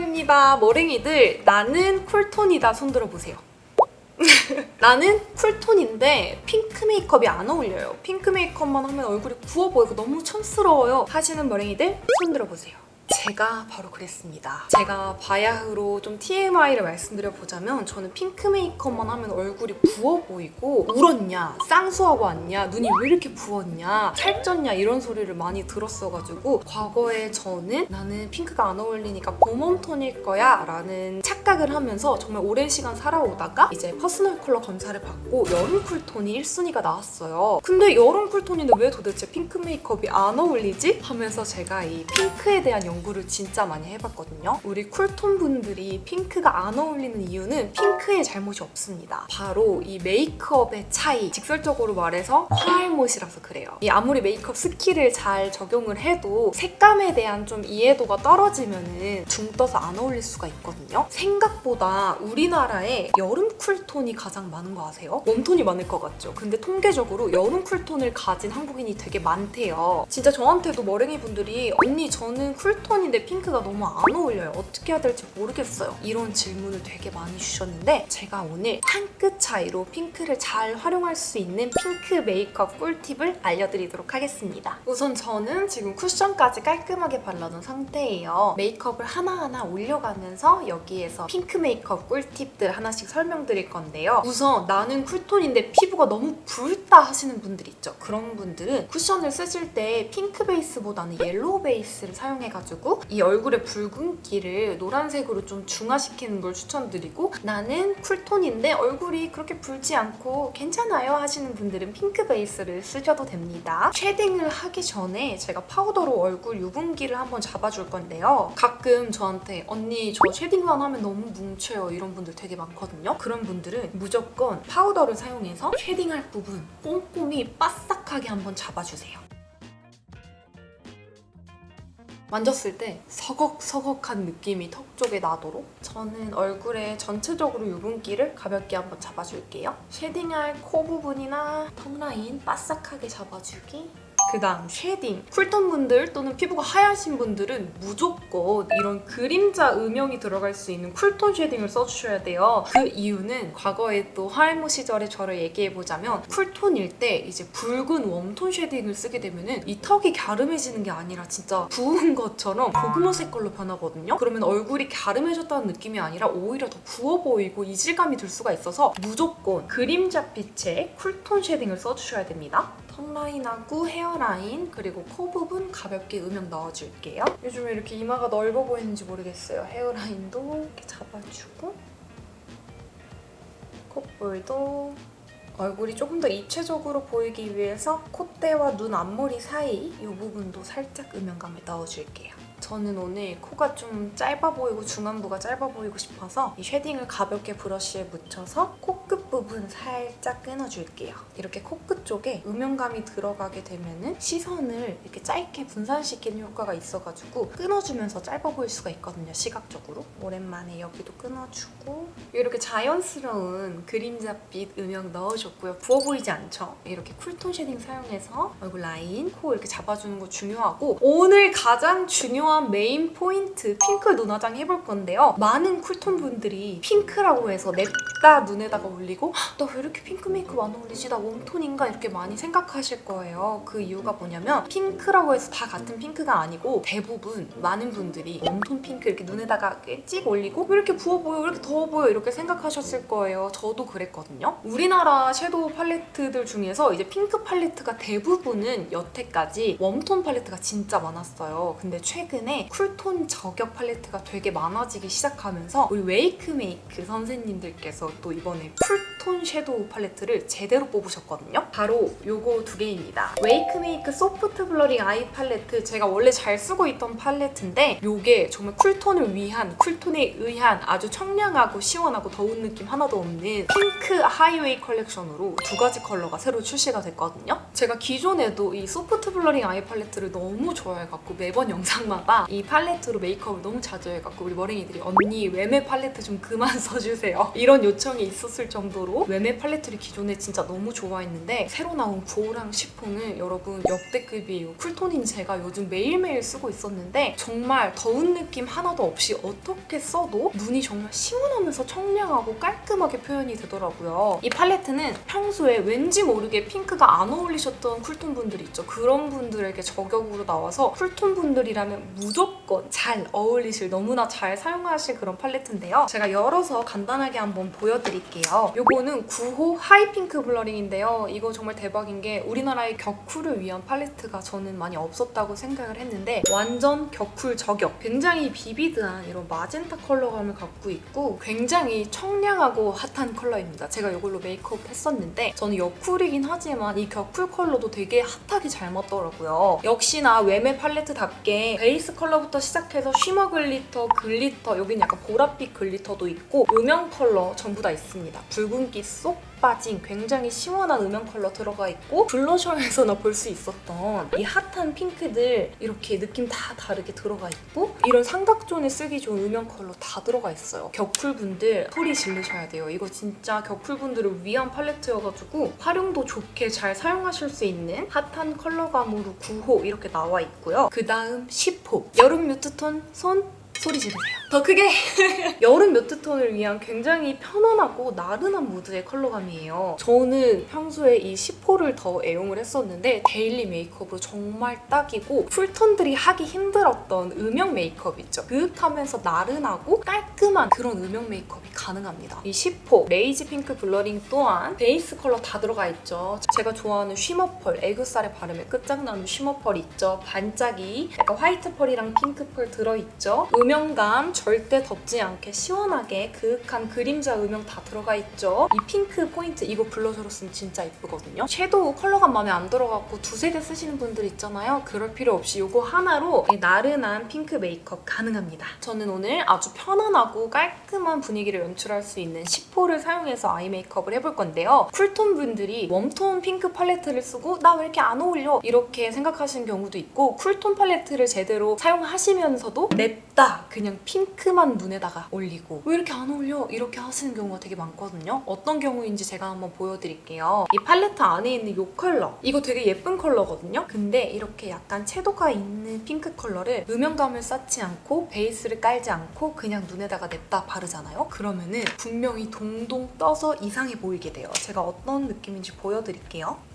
민크롱입니다 머랭이들. 나는 쿨톤이다. 손들어 보세요. 나는 쿨톤인데 핑크 메이크업이 안 어울려요. 핑크 메이크업만 하면 얼굴이 부어 보이고 너무 촌스러워요. 하시는 머랭이들 손들어 보세요 제가 바로 그랬습니다. 제가 바야흐로 좀 TMI를 말씀드려보자면 저는 핑크 메이크업만 하면 얼굴이 부어 보이고 울었냐, 쌍수하고 왔냐, 눈이 왜 이렇게 부었냐, 살쪘냐 이런 소리를 많이 들었어가지고 과거에 저는 나는 핑크가 안 어울리니까 봄웜 톤일 거야 라는 착 각을 하면서 정말 오랜 시간 살아오다가 이제 퍼스널 컬러 검사를 받고 여름 쿨톤이 1순위가 나왔어요. 근데 여름 쿨톤인데 왜 도대체 핑크 메이크업이 안 어울리지? 하면서 제가 이 핑크에 대한 연구를 진짜 많이 해봤거든요. 우리 쿨톤 분들이 핑크가 안 어울리는 이유는 핑크의 잘못이 없습니다. 바로 이 메이크업의 차이. 직설적으로 말해서 화알못이라서 그래요. 이 아무리 메이크업 스킬을 잘 적용을 해도 색감에 대한 좀 이해도가 떨어지면은 중 떠서 안 어울릴 수가 있거든요. 생 각보다 우리나라에 여름 쿨톤이 가장 많은 거 아세요? 웜톤이 많을 것 같죠? 근데 통계적으로 여름 쿨톤을 가진 한국인이 되게 많대요. 진짜 저한테도 머랭이 분들이 언니 저는 쿨톤인데 핑크가 너무 안 어울려요. 어떻게 해야 될지 모르겠어요. 이런 질문을 되게 많이 주셨는데 제가 오늘 한 끗 차이로 핑크를 잘 활용할 수 있는 핑크 메이크업 꿀팁을 알려드리도록 하겠습니다. 우선 저는 지금 쿠션까지 깔끔하게 발라놓은 상태예요. 메이크업을 하나하나 올려가면서 여기에서 핑크 메이크업 꿀팁들 하나씩 설명드릴 건데요. 우선 나는 쿨톤인데 피부가 너무 붉다 하시는 분들 있죠. 그런 분들은 쿠션을 쓰실 때 핑크 베이스보다는 옐로우 베이스를 사용해가지고 이 얼굴의 붉은기를 노란색으로 좀 중화시키는 걸 추천드리고 나는 쿨톤인데 얼굴이 그렇게 붉지 않고 괜찮아요 하시는 분들은 핑크 베이스를 쓰셔도 됩니다. 쉐딩을 하기 전에 제가 파우더로 얼굴 유분기를 한번 잡아줄 건데요. 가끔 저한테 언니 저 쉐딩만 하면 너무 뭉쳐요 이런 분들 되게 많거든요. 그런 분들은 무조건 파우더를 사용해서 쉐딩할 부분 꼼꼼히 바싹하게 한번 잡아주세요. 만졌을 때 서걱서걱한 느낌이 턱 쪽에 나도록 저는 얼굴에 전체적으로 유분기를 가볍게 한번 잡아줄게요. 쉐딩할 코 부분이나 턱 라인 바싹하게 잡아주기 그 다음 쉐딩. 쿨톤 분들 또는 피부가 하얀신 분들은 무조건 이런 그림자 음영이 들어갈 수 있는 쿨톤 쉐딩을 써주셔야 돼요. 그 이유는 과거에 또 하이모 시절에 저를 얘기해보자면 쿨톤일 때 이제 붉은 웜톤 쉐딩을 쓰게 되면은 이 턱이 갸름해지는 게 아니라 진짜 부은 것처럼 고구마색 걸로 변하거든요. 그러면 얼굴이 갸름해졌다는 느낌이 아니라 오히려 더 부어 보이고 이질감이 들 수가 있어서 무조건 그림자 빛의 쿨톤 쉐딩을 써주셔야 됩니다 턱 라인하고 헤어라인 그리고 코 부분 가볍게 음영 넣어줄게요. 요즘에 이렇게 이마가 넓어 보이는지 모르겠어요. 헤어라인도 이렇게 잡아주고 콧볼도 얼굴이 조금 더 입체적으로 보이기 위해서 콧대와 눈 앞머리 사이 이 부분도 살짝 음영감을 넣어줄게요. 저는 오늘 코가 좀 짧아 보이고 중안부가 짧아 보이고 싶어서 이 쉐딩을 가볍게 브러쉬에 묻혀서 코끝 부분 살짝 끊어줄게요. 이렇게 코끝 쪽에 음영감이 들어가게 되면은 시선을 이렇게 짧게 분산시키는 효과가 있어가지고 끊어주면서 짧아 보일 수가 있거든요, 시각적으로. 오랜만에 여기도 끊어주고 이렇게 자연스러운 그림자빛 음영 넣어줬고요. 부어 보이지 않죠? 이렇게 쿨톤 쉐딩 사용해서 얼굴 라인, 코 이렇게 잡아주는 거 중요하고 오늘 가장 중요한 메인 포인트 핑크 눈화장 해볼 건데요. 많은 쿨톤 분들이 핑크라고 해서 냅다 눈에다가 올리고 나 왜 이렇게 핑크 메이크업 안 어울리지? 나 웜톤인가? 이렇게 많이 생각하실 거예요. 그 이유가 뭐냐면 핑크라고 해서 다 같은 핑크가 아니고 대부분 많은 분들이 웜톤 핑크 이렇게 눈에다가 찍 올리고 왜 이렇게 부어 보여? 왜 이렇게 더워 보여? 이렇게 생각하셨을 거예요. 저도 그랬거든요. 우리나라 섀도우 팔레트들 중에서 이제 핑크 팔레트가 대부분은 여태까지 웜톤 팔레트가 진짜 많았어요. 근데 최근 에 쿨톤 저격 팔레트가 되게 많아지기 시작하면서 우리 웨이크메이크 선생님들께서 또 이번에 쿨톤 섀도우 팔레트를 제대로 뽑으셨거든요. 바로 요거 두 개입니다. 웨이크메이크 소프트 블러링 아이 팔레트 제가 원래 잘 쓰고 있던 팔레트인데 요게 정말 쿨톤을 위한 쿨톤에 의한 아주 청량하고 시원하고 더운 느낌 하나도 없는 핑크 하이웨이 컬렉션으로 두 가지 컬러가 새로 출시가 됐거든요. 제가 기존에도 이 소프트 블러링 아이 팔레트를 너무 좋아해갖고 매번 영상마다 때마다 이 팔레트로 메이크업을 너무 자주 해갖고 우리 머랭이들이 언니 외매 팔레트 좀 그만 써주세요. 이런 요청이 있었을 정도로 외매 팔레트를 기존에 진짜 너무 좋아했는데 새로 나온 구호랑 시폰은 여러분 역대급이에요. 쿨톤인 제가 요즘 매일매일 쓰고 있었는데 정말 더운 느낌 하나도 없이 어떻게 써도 눈이 정말 시원하면서 청량하고 깔끔하게 표현이 되더라고요. 이 팔레트는 평소에 왠지 모르게 핑크가 안 어울리셨던 쿨톤 분들 있죠. 그런 분들에게 저격으로 나와서 쿨톤 분들이라면 무조건 잘 어울리실 너무나 잘 사용하실 그런 팔레트인데요. 제가 열어서 간단하게 한번 보여드릴게요. 요거는 9호 하이핑크 블러링인데요. 이거 정말 대박인 게 우리나라의 격쿨을 위한 팔레트가 저는 많이 없었다고 생각을 했는데 완전 격쿨 저격. 굉장히 비비드한 이런 마젠타 컬러감을 갖고 있고 굉장히 청량하고 핫한 컬러입니다. 제가 이걸로 메이크업 했었는데 저는 여쿨이긴 하지만 이 격쿨 컬러도 되게 핫하게 잘 맞더라고요. 역시나 외매 팔레트답게 베이스 컬러부터 시작해서 쉬머 글리터, 글리터, 여긴 약간 보랏빛 글리터도 있고 음영 컬러 전부 다 있습니다. 붉은기 쏙 빠진 굉장히 시원한 음영 컬러 들어가 있고 블러셔에서나 볼 수 있었던 이 핫한 핑크들 이렇게 느낌 다 다르게 들어가 있고 이런 삼각존에 쓰기 좋은 음영 컬러 다 들어가 있어요. 격쿨분들 소리 지르셔야 돼요. 이거 진짜 격쿨분들을 위한 팔레트여가지고 활용도 좋게 잘 사용하실 수 있는 핫한 컬러감으로 9호 이렇게 나와 있고요. 그 다음 10호 여름 뮤트톤 손 소리 지르세요. 더 크게! 여름 뮤트톤을 위한 굉장히 편안하고 나른한 무드의 컬러감이에요. 저는 평소에 이 10호를 더 애용을 했었는데 데일리 메이크업으로 정말 딱이고 쿨톤들이 하기 힘들었던 음영 메이크업 있죠. 그윽하면서 나른하고 깔끔한 그런 음영 메이크업이 가능합니다. 이 10호 레이지 핑크 블러링 또한 베이스 컬러 다 들어가 있죠. 제가 좋아하는 쉬머펄, 애교살에 바르면 끝장나는 쉬머펄 있죠. 반짝이, 약간 화이트 펄이랑 핑크 펄 들어있죠. 음 영감 절대 덥지 않게 시원하게 그윽한 그림자 음영 다 들어가 있죠. 이 핑크 포인트 이거 블러셔로 쓰면 진짜 예쁘거든요. 섀도우 컬러감 마음에 안 들어갖고 두세 개 쓰시는 분들 있잖아요. 그럴 필요 없이 이거 하나로 이 나른한 핑크 메이크업 가능합니다. 저는 오늘 아주 편안하고 깔끔한 분위기를 연출할 수 있는 10호를 사용해서 아이 메이크업을 해볼 건데요. 쿨톤 분들이 웜톤 핑크 팔레트를 쓰고 나 왜 이렇게 안 어울려? 이렇게 생각하시는 경우도 있고 쿨톤 팔레트를 제대로 사용하시면서도 냅다 그냥 핑크만 눈에다가 올리고 왜 이렇게 안 어울려? 이렇게 하시는 경우가 되게 많거든요. 어떤 경우인지 제가 한번 보여드릴게요. 이 팔레트 안에 있는 이 컬러 이거 되게 예쁜 컬러거든요. 근데 이렇게 약간 채도가 있는 핑크 컬러를 음영감을 쌓지 않고 베이스를 깔지 않고 그냥 눈에다가 냅다 바르잖아요. 그러면은 분명히 동동 떠서 이상해 보이게 돼요. 제가 어떤 느낌인지 보여드릴게요.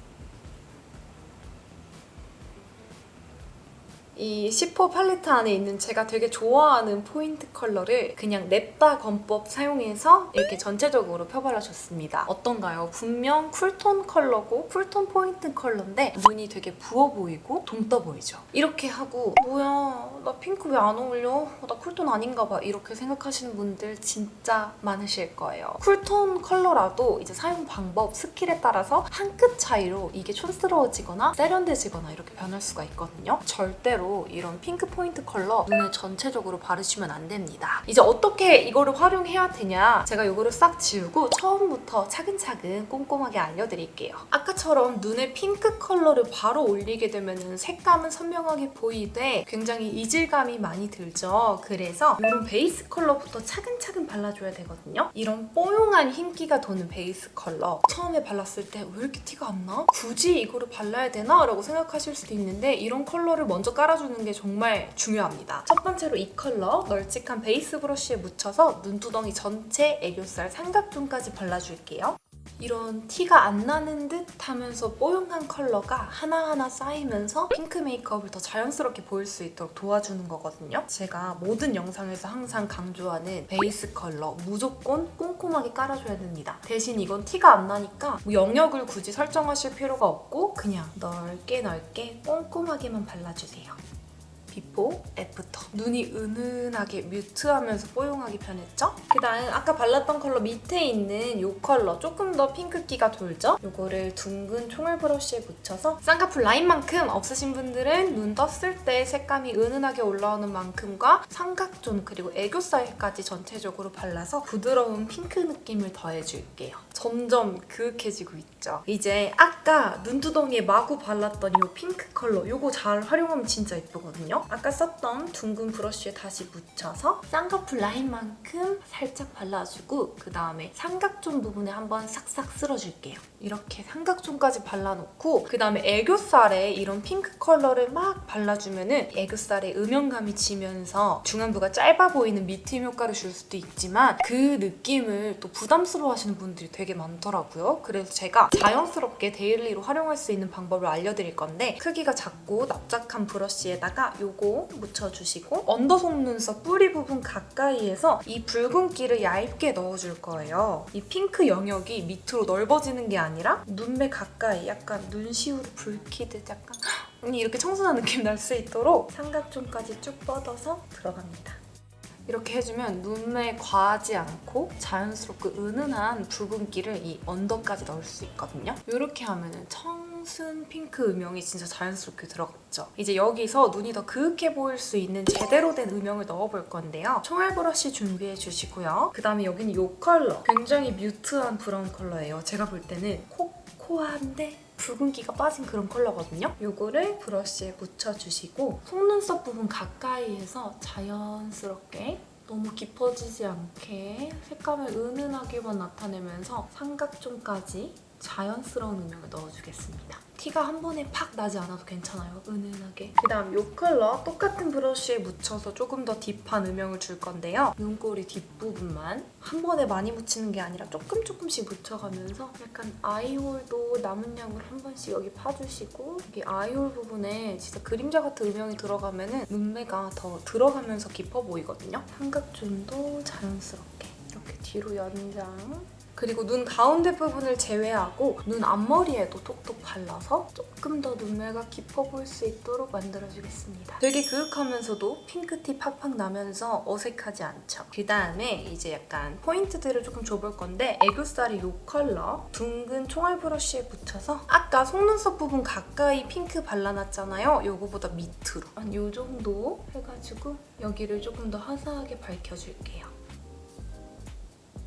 이 10호 팔레트 안에 있는 제가 되게 좋아하는 포인트 컬러를 그냥 냅다 건법 사용해서 이렇게 전체적으로 펴발라줬습니다. 어떤가요? 분명 쿨톤 컬러고 쿨톤 포인트 컬러인데 눈이 되게 부어 보이고 동떠 보이죠? 이렇게 하고 뭐야 나 핑크 왜 안 어울려? 나 쿨톤 아닌가 봐 이렇게 생각하시는 분들 진짜 많으실 거예요. 쿨톤 컬러라도 이제 사용 방법, 스킬에 따라서 한 끗 차이로 이게 촌스러워지거나 세련돼지거나 이렇게 변할 수가 있거든요. 절대로 이런 핑크 포인트 컬러 눈에 전체적으로 바르시면 안 됩니다. 이제 어떻게 이거를 활용해야 되냐? 제가 이거를 싹 지우고 처음부터 차근차근 꼼꼼하게 알려드릴게요. 아까처럼 눈에 핑크 컬러를 바로 올리게 되면 색감은 선명하게 보이되 굉장히 이질감이 많이 들죠. 그래서 이런 베이스 컬러부터 차근차근 발라줘야 되거든요. 이런 뽀용한 흰기가 도는 베이스 컬러 처음에 발랐을 때 왜 이렇게 티가 안 나? 굳이 이거를 발라야 되나? 라고 생각하실 수도 있는데 이런 컬러를 먼저 깔아 주는 게 정말 중요합니다. 첫 번째로 이 컬러 널찍한 베이스 브러쉬에 묻혀서 눈두덩이 전체 애교살 삼각존까지 발라줄게요. 이런 티가 안 나는 듯 하면서 뽀용한 컬러가 하나하나 쌓이면서 핑크 메이크업을 더 자연스럽게 보일 수 있도록 도와주는 거거든요. 제가 모든 영상에서 항상 강조하는 베이스 컬러 무조건 꼼꼼하게 깔아줘야 됩니다. 대신 이건 티가 안 나니까 뭐 영역을 굳이 설정하실 필요가 없고 그냥 넓게 넓게 꼼꼼하게만 발라주세요. 비포, 애프터. 눈이 은은하게 뮤트하면서 뽀용하게 변했죠? 그 다음 아까 발랐던 컬러 밑에 있는 이 컬러 조금 더 핑크기가 돌죠? 이거를 둥근 총알 브러쉬에 묻혀서 쌍꺼풀 라인만큼 없으신 분들은 눈 떴을 때 색감이 은은하게 올라오는 만큼과 삼각존 그리고 애교살까지 전체적으로 발라서 부드러운 핑크 느낌을 더해줄게요. 점점 그윽해지고 있죠? 있죠. 이제 아까 눈두덩이에 마구 발랐던 이 핑크 컬러 요거 잘 활용하면 진짜 예쁘거든요. 아까 썼던 둥근 브러쉬에 다시 묻혀서 쌍꺼풀 라인만큼 살짝 발라주고 그 다음에 삼각존 부분에 한번 싹싹 쓸어줄게요. 이렇게 삼각존까지 발라놓고 그 다음에 애교살에 이런 핑크 컬러를 막 발라주면 은 애교살에 음영감이 지면서 중안부가 짧아 보이는 미팅 효과를 줄 수도 있지만 그 느낌을 또 부담스러워하시는 분들이 되게 많더라고요. 그래서 제가 자연스럽게 데일리로 활용할 수 있는 방법을 알려드릴 건데 크기가 작고 납작한 브러쉬에다가 요거 묻혀주시고 언더 속눈썹 뿌리 부분 가까이에서 이 붉은기를 얇게 넣어줄 거예요. 이 핑크 영역이 밑으로 넓어지는 게 아니라 눈매 가까이 약간 눈시울을 붉히듯 약간 이렇게 청순한 느낌 날 수 있도록 삼각존까지 쭉 뻗어서 들어갑니다. 이렇게 해주면 눈매 과하지 않고 자연스럽고 은은한 붉은기를 이 언더까지 넣을 수 있거든요. 이렇게 하면은 청순 핑크 음영이 진짜 자연스럽게 들어갔죠. 이제 여기서 눈이 더 그윽해 보일 수 있는 제대로 된 음영을 넣어볼 건데요. 총알 브러쉬 준비해 주시고요. 그 다음에 여기는 이 컬러. 굉장히 뮤트한 브라운 컬러예요. 제가 볼 때는 코 코한데 붉은기가 빠진 그런 컬러거든요. 이거를 브러쉬에 묻혀주시고 속눈썹 부분 가까이에서 자연스럽게 너무 깊어지지 않게 색감을 은은하게만 나타내면서 삼각존까지 자연스러운 음영을 넣어주겠습니다. 티가 한 번에 팍 나지 않아도 괜찮아요. 은은하게. 그다음 이 컬러 똑같은 브러쉬에 묻혀서 조금 더 딥한 음영을 줄 건데요. 눈꼬리 뒷부분만 한 번에 많이 묻히는 게 아니라 조금 조금씩 묻혀가면서 약간 아이홀도 남은 양으로 한 번씩 여기 파주시고 여기 아이홀 부분에 진짜 그림자 같은 음영이 들어가면은 눈매가 더 들어가면서 깊어 보이거든요. 삼각존도 자연스럽게 이렇게 뒤로 연장 그리고 눈 가운데 부분을 제외하고 눈 앞머리에도 톡톡 발라서 조금 더 눈매가 깊어 보일 수 있도록 만들어주겠습니다. 되게 그윽하면서도 핑크티 팍팍 나면서 어색하지 않죠. 그 다음에 이제 약간 포인트들을 조금 줘볼 건데 애교살이 이 컬러 둥근 총알 브러쉬에 붙여서 아까 속눈썹 부분 가까이 핑크 발라놨잖아요. 요거보다 밑으로 한 요 정도 해가지고 여기를 조금 더 화사하게 밝혀줄게요.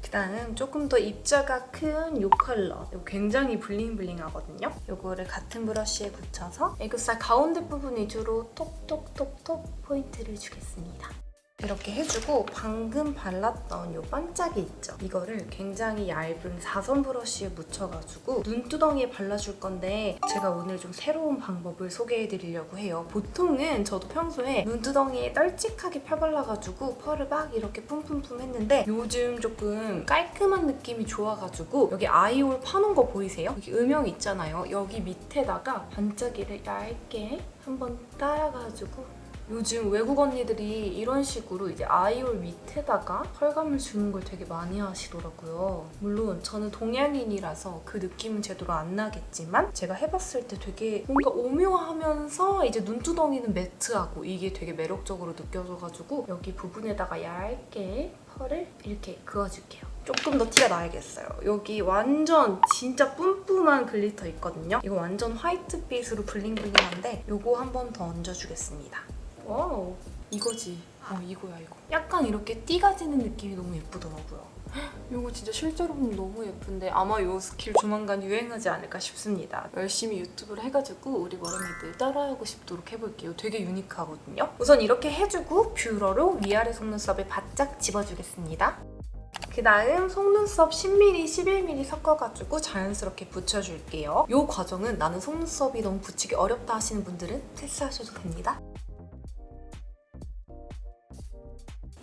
그다음 조금 더 입자가 큰이 컬러 이거 굉장히 블링블링하거든요. 이거를 같은 브러쉬에 붙여서 애교살 가운데 부분 위주로 톡톡톡톡 포인트를 주겠습니다 이렇게 해주고 방금 발랐던 이 반짝이 있죠? 이거를 굉장히 얇은 4선 브러쉬에 묻혀가지고 눈두덩이에 발라줄 건데 제가 오늘 좀 새로운 방법을 소개해드리려고 해요. 보통은 저도 평소에 눈두덩이에 널찍하게 펴발라가지고 펄을 막 이렇게 뿜뿜뿜 했는데 요즘 조금 깔끔한 느낌이 좋아가지고 여기 아이홀 파놓은 거 보이세요? 여기 음영 있잖아요. 여기 밑에다가 반짝이를 얇게 한번 따라가지고 요즘 외국 언니들이 이런 식으로 이제 아이홀 밑에다가 펄감을 주는 걸 되게 많이 하시더라고요. 물론 저는 동양인이라서 그 느낌은 제대로 안 나겠지만 제가 해봤을 때 되게 뭔가 오묘하면서 이제 눈두덩이는 매트하고 이게 되게 매력적으로 느껴져가지고 여기 부분에다가 얇게 펄을 이렇게 그어줄게요. 조금 더 티가 나야겠어요. 여기 완전 진짜 뿜뿜한 글리터 있거든요. 이거 완전 화이트빛으로 블링블링한데 이거 한 번 더 얹어주겠습니다. 와우. 이거지. 어 이거야 이거. 약간 이렇게 띠가 지는 느낌이 너무 예쁘더라고요. 이거 진짜 실제로 보면 너무 예쁜데 아마 이 스킬 조만간 유행하지 않을까 싶습니다. 열심히 유튜브를 해가지고 우리 머랭이들 따라하고 싶도록 해볼게요. 되게 유니크하거든요. 우선 이렇게 해주고 뷰러로 위아래 속눈썹에 바짝 집어주겠습니다. 그 다음 속눈썹 10mm, 11mm 섞어가지고 자연스럽게 붙여줄게요. 이 과정은 나는 속눈썹이 너무 붙이기 어렵다 하시는 분들은 패스하셔도 됩니다.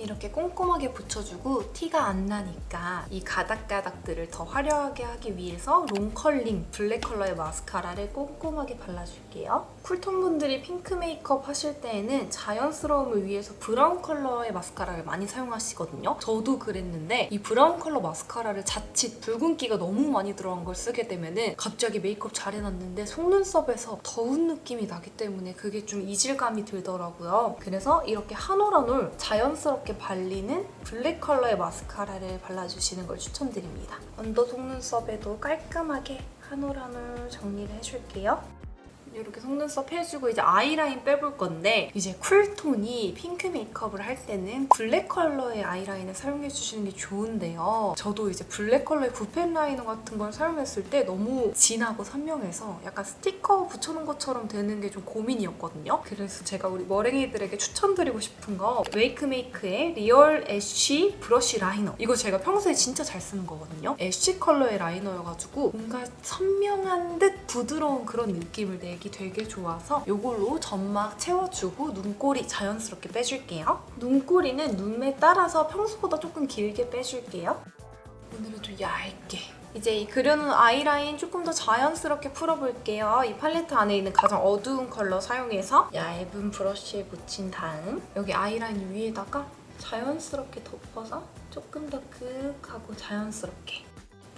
이렇게 꼼꼼하게 붙여주고 티가 안 나니까 이 가닥가닥들을 더 화려하게 하기 위해서 롱컬링 블랙 컬러의 마스카라를 꼼꼼하게 발라줄게요. 쿨톤 분들이 핑크 메이크업 하실 때에는 자연스러움을 위해서 브라운 컬러의 마스카라를 많이 사용하시거든요. 저도 그랬는데 이 브라운 컬러 마스카라를 자칫 붉은기가 너무 많이 들어간 걸 쓰게 되면 은 갑자기 메이크업 잘 해놨는데 속눈썹에서 더운 느낌이 나기 때문에 그게 좀 이질감이 들더라고요. 그래서 이렇게 한 올 한 올 자연스럽게 발리는 블랙 컬러의 마스카라를 발라주시는 걸 추천드립니다. 언더 속눈썹에도 깔끔하게 한 올 한 올 정리를 해줄게요. 이렇게 속눈썹 해주고 이제 아이라인 빼볼 건데 이제 쿨톤이 핑크 메이크업을 할 때는 블랙 컬러의 아이라인을 사용해 주시는 게 좋은데요. 저도 이제 블랙 컬러의 붓펜 라이너 같은 걸 사용했을 때 너무 진하고 선명해서 약간 스티커 붙여놓은 것처럼 되는 게 좀 고민이었거든요. 그래서 제가 우리 머랭이들에게 추천드리고 싶은 거 웨이크메이크의 리얼 애쉬 브러쉬 라이너 이거 제가 평소에 진짜 잘 쓰는 거거든요. 애쉬 컬러의 라이너여가지고 뭔가 선명한 듯 부드러운 그런 느낌을 내기 되게 좋아서 이걸로 점막 채워주고 눈꼬리 자연스럽게 빼줄게요. 눈꼬리는 눈매 따라서 평소보다 조금 길게 빼줄게요. 오늘은 좀 얇게 이제 이 그려놓은 아이라인 조금 더 자연스럽게 풀어볼게요. 이 팔레트 안에 있는 가장 어두운 컬러 사용해서 얇은 브러쉬에 묻힌 다음 여기 아이라인 위에다가 자연스럽게 덮어서 조금 더 극하고 자연스럽게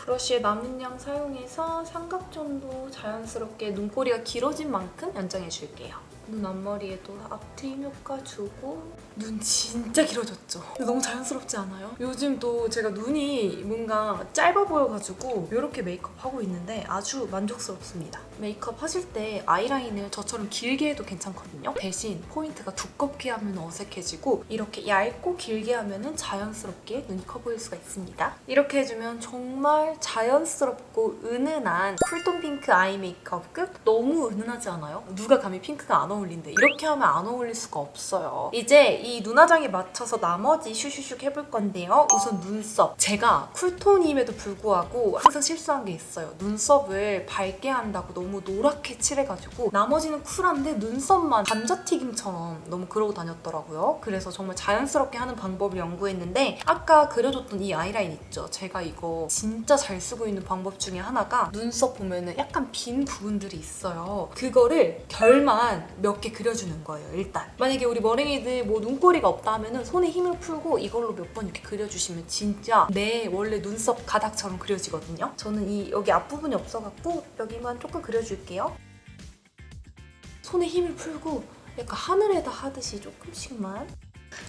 브러쉬의 남은 양 사용해서 삼각존도 자연스럽게 눈꼬리가 길어진 만큼 연장해줄게요. 눈 앞머리에도 앞트임 효과 주고 눈 진짜 길어졌죠? 너무 자연스럽지 않아요? 요즘 또 제가 눈이 뭔가 짧아 보여가지고 이렇게 메이크업 하고 있는데 아주 만족스럽습니다. 메이크업 하실 때 아이라인을 저처럼 길게 해도 괜찮거든요. 대신 포인트가 두껍게 하면 어색해지고 이렇게 얇고 길게 하면 자연스럽게 눈이 커 보일 수가 있습니다. 이렇게 해주면 정말 자연스럽고 은은한 쿨톤 핑크 아이 메이크업 끝? 너무 은은하지 않아요? 누가 감히 핑크가 안 어울 린대. 이렇게 하면 안 어울릴 수가 없어요. 이제 이 눈화장에 맞춰서 나머지 슈슈슉 해볼 건데요. 우선 눈썹. 제가 쿨톤임에도 불구하고 항상 실수한 게 있어요. 눈썹을 밝게 한다고 너무 노랗게 칠해가지고 나머지는 쿨한데 눈썹만 감자튀김처럼 너무 그러고 다녔더라고요. 그래서 정말 자연스럽게 하는 방법을 연구했는데 아까 그려줬던 이 아이라인 있죠? 제가 이거 진짜 잘 쓰고 있는 방법 중에 하나가 눈썹 보면은 약간 빈 부분들이 있어요. 그거를 결만 몇 개 그려주는 거예요, 일단. 만약에 우리 머랭이들 뭐 눈꼬리가 없다 하면은 손에 힘을 풀고 이걸로 몇 번 이렇게 그려주시면 진짜 내 원래 눈썹 가닥처럼 그려지거든요. 저는 이 여기 앞부분이 없어갖고 여기만 조금 그려줄게요. 손에 힘을 풀고 약간 하늘에다 하듯이 조금씩만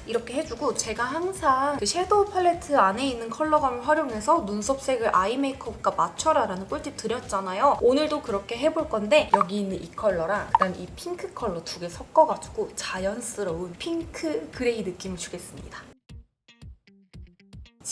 이렇게 해주고 제가 항상 그 섀도우 팔레트 안에 있는 컬러감을 활용해서 눈썹 색을 아이 메이크업과 맞춰라 라는 꿀팁 드렸잖아요. 오늘도 그렇게 해볼 건데 여기 있는 이 컬러랑 그다음 이 핑크 컬러 두 개 섞어가지고 자연스러운 핑크 그레이 느낌을 주겠습니다.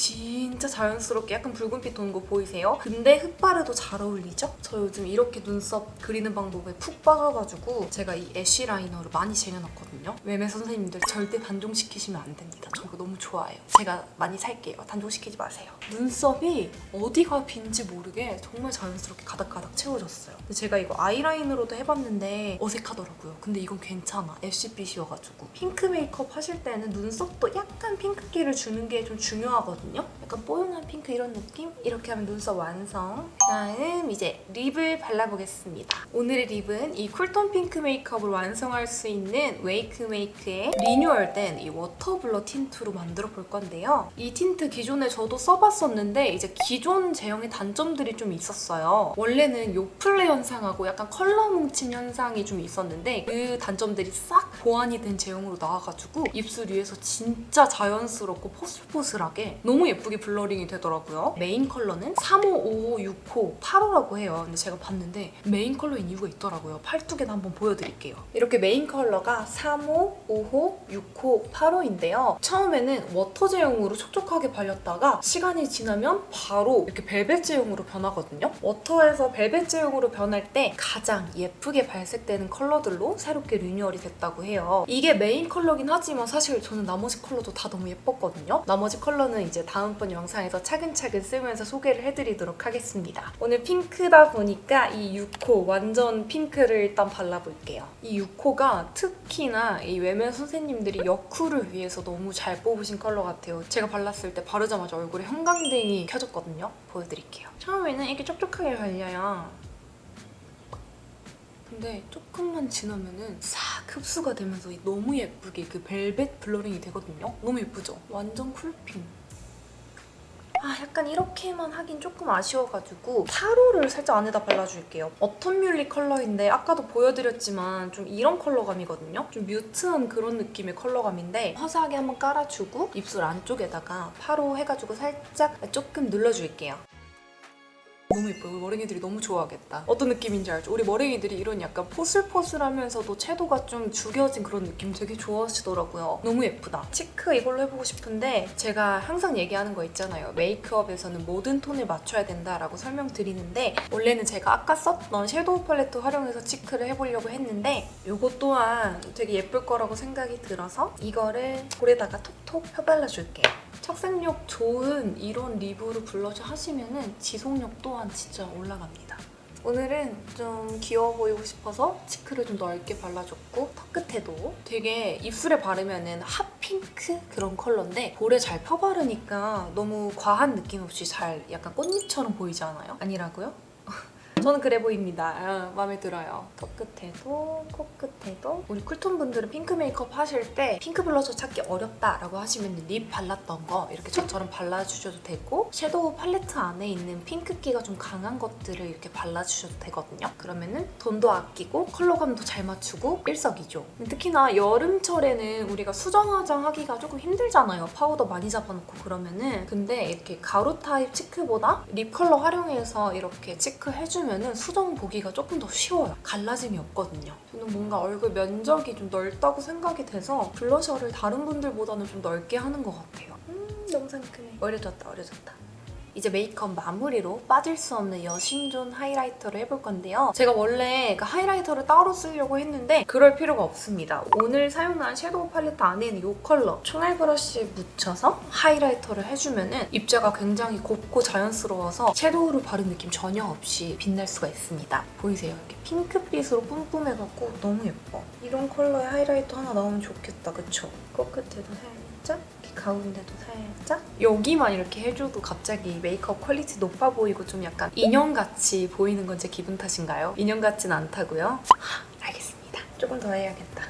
진짜 자연스럽게 약간 붉은빛 도는 거 보이세요? 근데 흑발에도 잘 어울리죠? 저 요즘 이렇게 눈썹 그리는 방법에 푹 빠져가지고 제가 이 애쉬 라이너를 많이 쟁여놨거든요. 외매 선생님들 절대 단종시키시면 안 됩니다. 저 이거 너무 좋아해요. 제가 많이 살게요. 단종시키지 마세요. 눈썹이 어디가 빈지 모르게 정말 자연스럽게 가닥가닥 채워졌어요. 근데 제가 이거 아이라인으로도 해봤는데 어색하더라고요. 근데 이건 괜찮아. 애쉬빛이어가지고. 핑크 메이크업 하실 때는 눈썹도 약간 핑크기를 주는 게 좀 중요하거든요. 있거든요. 약간 뽀용한 핑크 이런 느낌? 이렇게 하면 눈썹 완성. 다음 이제 립을 발라보겠습니다. 오늘의 립은 이 쿨톤 핑크 메이크업을 완성할 수 있는 웨이크 메이크의 리뉴얼된 이 워터 블러 틴트로 만들어 볼 건데요. 이 틴트 기존에 저도 써봤었는데 이제 기존 제형의 단점들이 좀 있었어요. 원래는 요플레 현상하고 약간 컬러 뭉침 현상이 좀 있었는데 그 단점들이 싹 보완이 된 제형으로 나와가지고 입술 위에서 진짜 자연스럽고 포슬포슬하게 너무 예쁘게 블러링이 되더라고요. 메인 컬러는 3호, 5호, 6호, 8호라고 해요. 근데 제가 봤는데 메인 컬러인 이유가 있더라고요. 팔뚝에다 한번 보여드릴게요. 이렇게 메인 컬러가 3호, 5호, 6호, 8호인데요. 처음에는 워터 제형으로 촉촉하게 발렸다가 시간이 지나면 바로 이렇게 벨벳 제형으로 변하거든요. 워터에서 벨벳 제형으로 변할 때 가장 예쁘게 발색되는 컬러들로 새롭게 리뉴얼이 됐다고 해요. 이게 메인 컬러긴 하지만 사실 저는 나머지 컬러도 다 너무 예뻤거든요. 나머지 컬러는 이제 다음번 영상에서 차근차근 쓰면서 소개를 해드리도록 하겠습니다. 오늘 핑크다 보니까 이 6호 완전 핑크를 일단 발라볼게요. 이 6호가 특히나 이 외면 선생님들이 여쿨을 위해서 너무 잘 뽑으신 컬러 같아요. 제가 발랐을 때 바르자마자 얼굴에 형광등이 켜졌거든요. 보여드릴게요. 처음에는 이렇게 촉촉하게 발려요. 근데 조금만 지나면은 싹 흡수가 되면서 이 너무 예쁘게 그 벨벳 블러링이 되거든요. 너무 예쁘죠? 완전 쿨핑. 아 약간 이렇게만 하긴 조금 아쉬워가지고 타로를 살짝 안에다 발라줄게요. 어텀뮬리 컬러인데 아까도 보여드렸지만 좀 이런 컬러감이거든요. 좀 뮤트한 그런 느낌의 컬러감인데 화사하게 한번 깔아주고 입술 안쪽에다가 파로 해가지고 살짝 조금 눌러줄게요. 너무 예뻐요. 머랭이들이 너무 좋아하겠다. 어떤 느낌인지 알죠? 우리 머랭이들이 이런 약간 포슬포슬하면서도 채도가 좀 죽여진 그런 느낌 되게 좋아하시더라고요. 너무 예쁘다. 치크 이걸로 해보고 싶은데 제가 항상 얘기하는 거 있잖아요. 메이크업에서는 모든 톤을 맞춰야 된다라고 설명드리는데 원래는 제가 아까 썼던 섀도우 팔레트 활용해서 치크를 해보려고 했는데 이거 또한 되게 예쁠 거라고 생각이 들어서 이거를 볼에다가 톡톡 펴발라줄게요. 착색력 좋은 이런 립으로 블러셔 하시면은 지속력 또한 진짜 올라갑니다. 오늘은 좀 귀여워 보이고 싶어서 치크를 좀 넓게 발라줬고 턱 끝에도 되게 입술에 바르면은 핫핑크 그런 컬러인데 볼에 잘 펴바르니까 너무 과한 느낌 없이 잘 약간 꽃잎처럼 보이지 않아요? 아니라고요? 저는 그래 보입니다. 아, 마음에 들어요. 턱 끝에도 코 끝에도 우리 쿨톤 분들은 핑크 메이크업 하실 때 핑크 블러셔 찾기 어렵다라고 하시면 립 발랐던 거 이렇게 저처럼 발라주셔도 되고 섀도우 팔레트 안에 있는 핑크기가 좀 강한 것들을 이렇게 발라주셔도 되거든요. 그러면은 돈도 아끼고 컬러감도 잘 맞추고 일석이조. 특히나 여름철에는 우리가 수정 화장 하기가 조금 힘들잖아요. 파우더 많이 잡아놓고 그러면은 근데 이렇게 가루 타입 치크보다 립 컬러 활용해서 이렇게 치크 해주면 은 수정 보기가 조금 더 쉬워요. 갈라짐이 없거든요. 저는 뭔가 얼굴 면적이 좀 넓다고 생각이 돼서 블러셔를 다른 분들보다는 좀 넓게 하는 것 같아요. 음, 너무 상큼해. 어려졌다, 어려졌다. 이제 메이크업 마무리로 빠질 수 없는 여신존 하이라이터를 해볼 건데요. 제가 원래 그 하이라이터를 따로 쓰려고 했는데 그럴 필요가 없습니다. 오늘 사용한 섀도우 팔레트 안에 있는 이 컬러 총알 브러쉬에 묻혀서 하이라이터를 해주면 은 입자가 굉장히 곱고 자연스러워서 섀도우를 바른 느낌 전혀 없이 빛날 수가 있습니다. 보이세요? 이렇게 핑크빛으로 뿜뿜해갖고 너무 예뻐. 이런 컬러의 하이라이터 하나 나오면 좋겠다, 그쵸? 코끝에도 살짝 가운데도 살짝 여기만 이렇게 해줘도 갑자기 메이크업 퀄리티 높아 보이고 좀 약간 인형같이 보이는 건 제 기분 탓인가요? 인형 같진 않다고요? 하, 알겠습니다. 조금 더 해야겠다.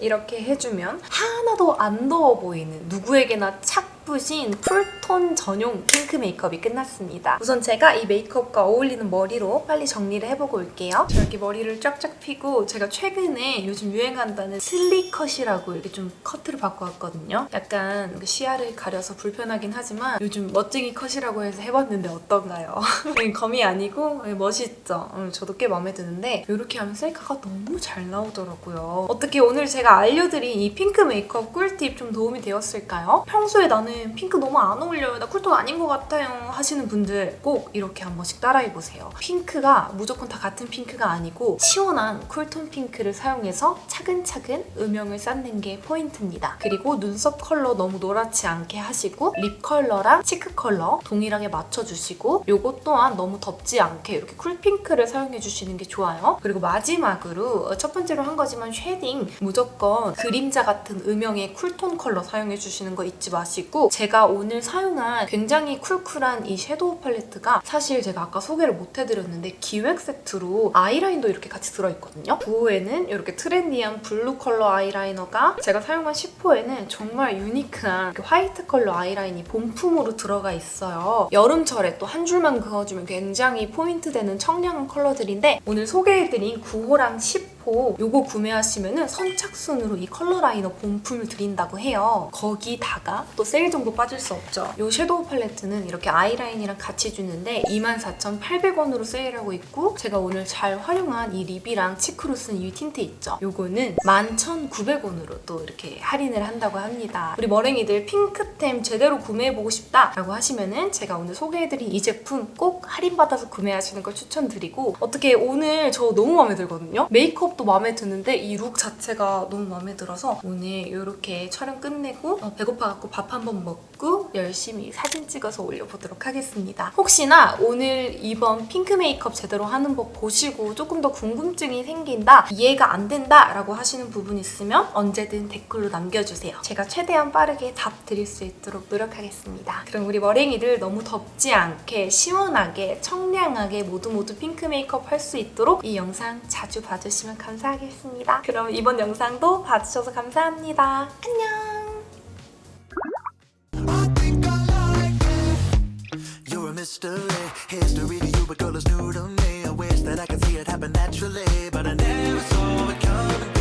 이렇게 해주면 하나도 안 더워 보이는 누구에게나 착붙인 쿨톤 전용 핑크 메이크업이 끝났습니다. 우선 제가 이 메이크업과 어울리는 머리로 빨리 정리를 해보고 올게요. 저 이렇게 머리를 쫙쫙 피고 제가 최근에 요즘 유행한다는 슬리컷이라고 이렇게 좀 커트를 바꿔왔거든요. 약간 그 시야를 가려서 불편하긴 하지만 요즘 멋쟁이 컷이라고 해서 해봤는데 어떤가요? 검이 아니고 멋있죠? 음, 저도 꽤 마음에 드는데 이렇게 하면 셀카가 너무 잘 나오더라고요. 어떻게 오늘 제가 알려드린 이 핑크 메이크업 꿀팁 좀 도움이 되었을까요? 평소에 나는 핑크 너무 안 어울려 요. 나 쿨톤 아닌 것 같아요. 하시는 분들 꼭 이렇게 한 번씩 따라해보세요. 핑크가 무조건 다 같은 핑크가 아니고 시원한 쿨톤 핑크를 사용해서 차근차근 음영을 쌓는 게 포인트입니다. 그리고 눈썹 컬러 너무 노랗지 않게 하시고 립 컬러랑 치크 컬러 동일하게 맞춰주시고 요거 또한 너무 덥지 않게 이렇게 쿨핑크를 사용해주시는 게 좋아요. 그리고 마지막으로 첫 번째로 한 거지만 쉐딩 무조건 그림자 같은 음영의 쿨톤 컬러 사용해주시는 거 잊지 마시고 제가 오늘 사용 한 굉장히 쿨쿨한 이 섀도우 팔레트가 사실 제가 아까 소개를 못 해드렸는데 기획 세트로 아이라인도 이렇게 같이 들어있거든요. 9호에는 이렇게 트렌디한 블루 컬러 아이라이너가 제가 사용한 10호에는 정말 유니크한 화이트 컬러 아이라인이 본품으로 들어가 있어요. 여름철에 또 한 줄만 그어주면 굉장히 포인트 되는 청량한 컬러들인데 오늘 소개해드린 9호랑 10호 요거 구매하시면은 선착순으로 이 컬러 라이너 본품을 드린다고 해요. 거기다가 또 세일 정보 빠질 수 없죠. 이 섀도우 팔레트는 이렇게 아이라인이랑 같이 주는데 24,800원으로 세일하고 있고 제가 오늘 잘 활용한 이 립이랑 치크로 쓴 이 틴트 있죠. 요거는 11,900원으로 또 이렇게 할인을 한다고 합니다. 우리 머랭이들 핑크템 제대로 구매해보고 싶다 라고 하시면은 제가 오늘 소개해드린 이 제품 꼭 할인받아서 구매하시는 걸 추천드리고 어떻게 오늘 저 너무 마음에 들거든요? 메이크업 도 마음에 드는데 이 룩 자체가 너무 마음에 들어서 오늘 이렇게 촬영 끝내고 어, 배고파갖고 밥 한 번 먹고 열심히 사진 찍어서 올려보도록 하겠습니다. 혹시나 오늘 이번 핑크 메이크업 제대로 하는 법 보시고 조금 더 궁금증이 생긴다, 이해가 안 된다 라고 하시는 부분 있으면 언제든 댓글로 남겨주세요. 제가 최대한 빠르게 답 드릴 수 있도록 노력하겠습니다. 그럼 우리 머랭이들 너무 덥지 않게 시원하게 청량하게 모두 모두 핑크 메이크업 할 수 있도록 이 영상 자주 봐주시면 감사 하겠습니다. 그럼 이번 영상도 봐주셔서 감사합니다. 안녕! Mystery. History to you, but girl, it's new to me. I wish that I could see it happen naturally, but I never saw it coming.